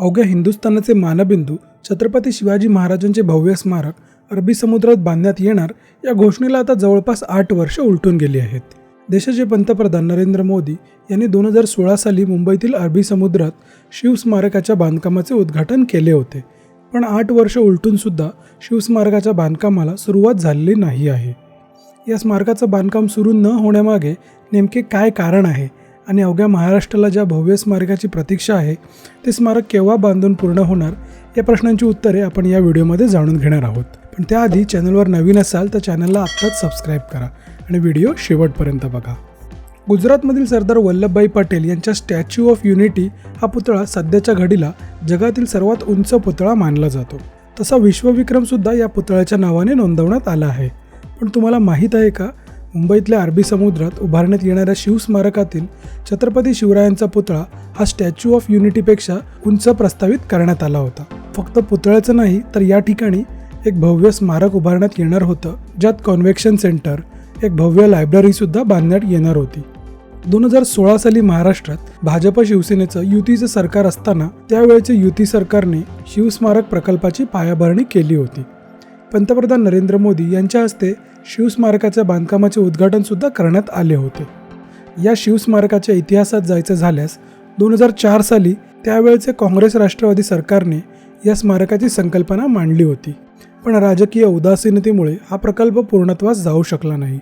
अवघ्या हिंदुस्थानाचे मानबिंदू छत्रपती शिवाजी महाराजांचे भव्य स्मारक अरबी समुद्रात बांधण्यात येणार या घोषणेला आता जवळपास आठ वर्ष उलटून गेली आहेत. देशाचे पंतप्रधान नरेंद्र मोदी यांनी दोन हजार सोळा साली मुंबईतील अरबी समुद्रात शिवस्मारकाच्या बांधकामाचे उद्घाटन केले होते. पण आठ वर्ष उलटूनसुद्धा शिवस्मारकाच्या बांधकामाला सुरुवात झालेली नाही आहे. या स्मारकाचं बांधकाम सुरू न होण्यामागे नेमके काय कारण आहे? आणि अवघ्या महाराष्ट्राला ज्या भव्य स्मारकाची प्रतीक्षा आहे ते स्मारक केव्हा बांधून पूर्ण होणार या प्रश्नांची उत्तरे आपण या व्हिडिओमध्ये जाणून घेणार आहोत. पण त्याआधी चॅनलवर नवीन असाल तर चॅनलला आत्ताच सबस्क्राईब करा आणि व्हिडिओ शेवटपर्यंत बघा. गुजरातमधील सरदार वल्लभभाई पटेल यांच्या स्टॅच्यू ऑफ युनिटी हा पुतळा सध्याच्या घडीला जगातील सर्वात उंच पुतळा मानला जातो. तसा विश्वविक्रमसुद्धा या पुतळ्याच्या नावाने नोंदवण्यात आला आहे. पण तुम्हाला माहीत आहे का? मुंबईतल्या अरबी समुद्रात उभारण्यात येणाऱ्या शिवस्मारकातील छत्रपती शिवरायांचा पुतळा हा स्टॅच्यू ऑफ युनिटीपेक्षा उंच प्रस्तावित करण्यात आला होता. फक्त पुतळ्याचं नाही तर या ठिकाणी एक भव्य स्मारक उभारण्यात येणार होतं ज्यात कॉन्व्हेक्शन सेंटर एक भव्य लायब्ररीसुद्धा बांधण्यात येणार होती. दोन हजार सोळा साली महाराष्ट्रात भाजप शिवसेनेचं युतीचं सरकार असताना त्यावेळेचे युती सरकारने शिवस्मारक प्रकल्पाची पायाभरणी केली होती. पंतप्रधान नरेंद्र मोदी यांच्या हस्ते शिवस्मारकाच्या बांधकामाचे उद्घाटनसुद्धा करण्यात आले होते. या शिवस्मारकाच्या इतिहासात जायचं झाल्यास दोन हजार चार साली त्यावेळचे काँग्रेस राष्ट्रवादी सरकारने या स्मारकाची संकल्पना मांडली होती. पण राजकीय उदासीनतेमुळे हा प्रकल्प पूर्णत्वास जाऊ शकला नाही.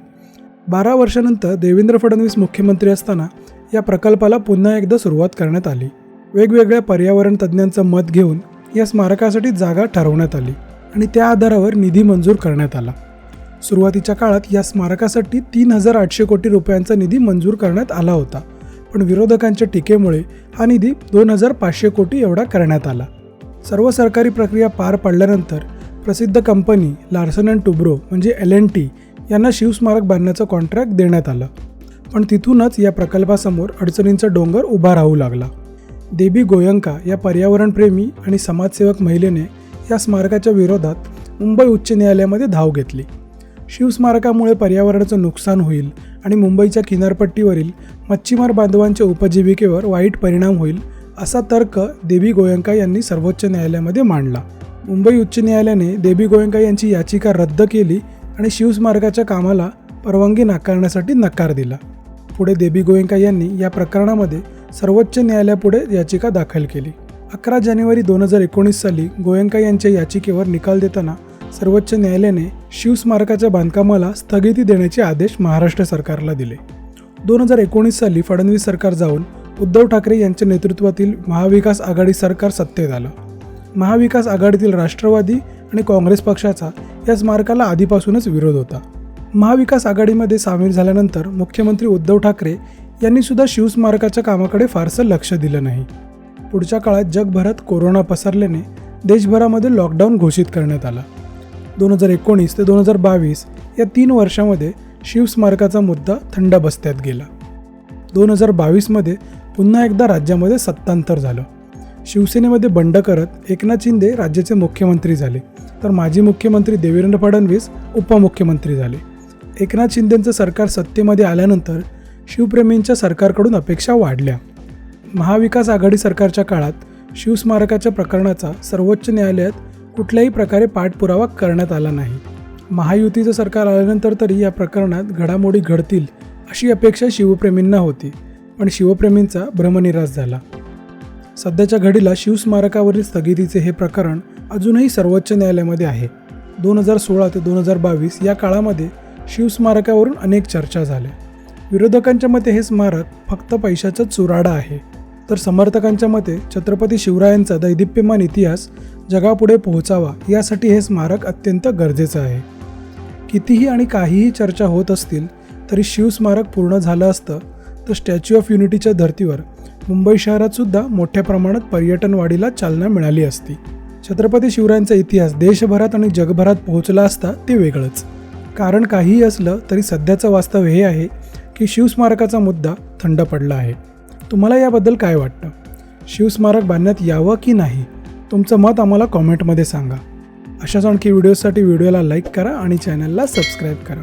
बारा वर्षानंतर देवेंद्र फडणवीस मुख्यमंत्री असताना या प्रकल्पाला पुन्हा एकदा सुरुवात करण्यात आली. वेगवेगळ्या पर्यावरण तज्ज्ञांचं मत घेऊन या स्मारकासाठी जागा ठरवण्यात आली. आणि त्या आधारावर निधी मंजूर करण्यात आला. सुरुवातीच्या काळात या स्मारकासाठी तीन हजार आठशे कोटी रुपयांचा निधी मंजूर करण्यात आला होता. पण विरोधकांच्या टीकेमुळे हा निधी दोन हजार पाचशे कोटी एवढा करण्यात आला. सर्व सरकारी प्रक्रिया पार पडल्यानंतर प्रसिद्ध कंपनी लार्सन अँड टुब्रो म्हणजे एल एन टी यांना शिवस्मारक बांधण्याचं कॉन्ट्रॅक्ट देण्यात आलं. पण तिथूनच या प्रकल्पासमोर अडचणींचा डोंगर उभा राहू लागला. देबी गोयंका या पर्यावरणप्रेमी आणि समाजसेवक महिलेने या स्मारकाच्या विरोधात मुंबई उच्च न्यायालयामध्ये धाव घेतली. शिवस्मारकामुळे पर्यावरणाचं नुकसान होईल आणि मुंबईच्या किनारपट्टीवरील मच्छीमार बांधवांच्या उपजीविकेवर वाईट परिणाम होईल असा तर्क देबी गोयंका यांनी सर्वोच्च न्यायालयामध्ये मांडला. मुंबई उच्च न्यायालयाने देबी गोयंका यांची याचिका रद्द केली आणि शिवस्मारकाच्या कामाला परवानगी नाकारण्यासाठी नकार दिला. पुढे देबी गोयंका यांनी या प्रकरणामध्ये सर्वोच्च न्यायालयापुढे याचिका दाखल केली. अकरा जानेवारी दोन हजार एकोणीस साली गोयंका यांच्या याचिकेवर निकाल देताना सर्वोच्च न्यायालयाने शिवस्मारकाच्या बांधकामाला स्थगिती देण्याचे आदेश महाराष्ट्र सरकारला दिले. दोन हजार एकोणीस साली फडणवीस सरकार जाऊन उद्धव ठाकरे यांच्या नेतृत्वातील महाविकास आघाडी सरकार सत्तेत आलं. महाविकास आघाडीतील राष्ट्रवादी आणि काँग्रेस पक्षाचा या स्मारकाला आधीपासूनच विरोध होता. महाविकास आघाडीमध्ये सामील झाल्यानंतर मुख्यमंत्री उद्धव ठाकरे यांनी सुद्धा शिवस्मारकाच्या कामाकडे फारसं लक्ष दिलं नाही. पुढच्या काळात जगभरात कोरोना पसरल्याने देशभरामध्ये लॉकडाऊन घोषित करण्यात आला. दोन हजार एकोणीस ते दोन हजार बावीस या तीन वर्षामध्ये शिवस्मारकाचा मुद्दा थंड बस्त्यात गेला. दोन हजार बावीसमध्ये पुन्हा एकदा राज्यामध्ये सत्तांतर झालं. शिवसेनेमध्ये बंड करत एकनाथ शिंदे राज्याचे मुख्यमंत्री झाले. तर माजी मुख्यमंत्री देवेंद्र फडणवीस उपमुख्यमंत्री झाले. एकनाथ शिंदेंचं सरकार सत्तेमध्ये आल्यानंतर शिवप्रेमींच्या सरकारकडून अपेक्षा वाढल्या. महाविकास आघाडी सरकारच्या काळात शिवस्मारकाच्या प्रकरणाचा सर्वोच्च न्यायालयात कुठल्याही प्रकारे पाठपुरावा करण्यात आला नाही. महायुतीचं सरकार आल्यानंतर तरी या प्रकरणात घडामोडी घडतील अशी अपेक्षा शिवप्रेमींना होती पण शिवप्रेमींचा भ्रमनिराश झाला. सध्याच्या घडीला शिवस्मारकावरील स्थगितीचे हे प्रकरण अजूनही सर्वोच्च न्यायालयामध्ये आहे. दोन हजार सोळा ते दोन हजार बावीस या काळामध्ये शिवस्मारकावरून अनेक चर्चा झाल्या. विरोधकांच्या मते हे स्मारक फक्त पैशाचा चुराडा आहे. तर समर्थकांच्या मते छत्रपती शिवरायांचा दैदिप्यमान इतिहास जगापुढे पोहोचावा यासाठी हे स्मारक अत्यंत गरजेचं आहे. कितीही आणि काहीही चर्चा होत असतील तरी शिवस्मारक पूर्ण झालं असतं तर स्टॅच्यू ऑफ युनिटीच्या धर्तीवर मुंबई शहरातसुद्धा मोठ्या प्रमाणात पर्यटन वाढीला चालना मिळाली असती. छत्रपती शिवरायांचा इतिहास देशभरात आणि जगभरात पोहोचला असता ते वेगळंच. कारण काहीही असलं तरी सध्याचं वास्तव हे आहे की शिवस्मारकाचा मुद्दा थंड पडला आहे. तुम्हाला याबद्दल काय वाटतं? शिवस्मारक बांधण्यात यावं की नाही? तुमचं मत आम्हाला कॉमेंटमध्ये सांगा. अशाच आणखी व्हिडिओसाठी व्हिडिओला लाईक करा आणि चॅनलला सबस्क्राईब करा.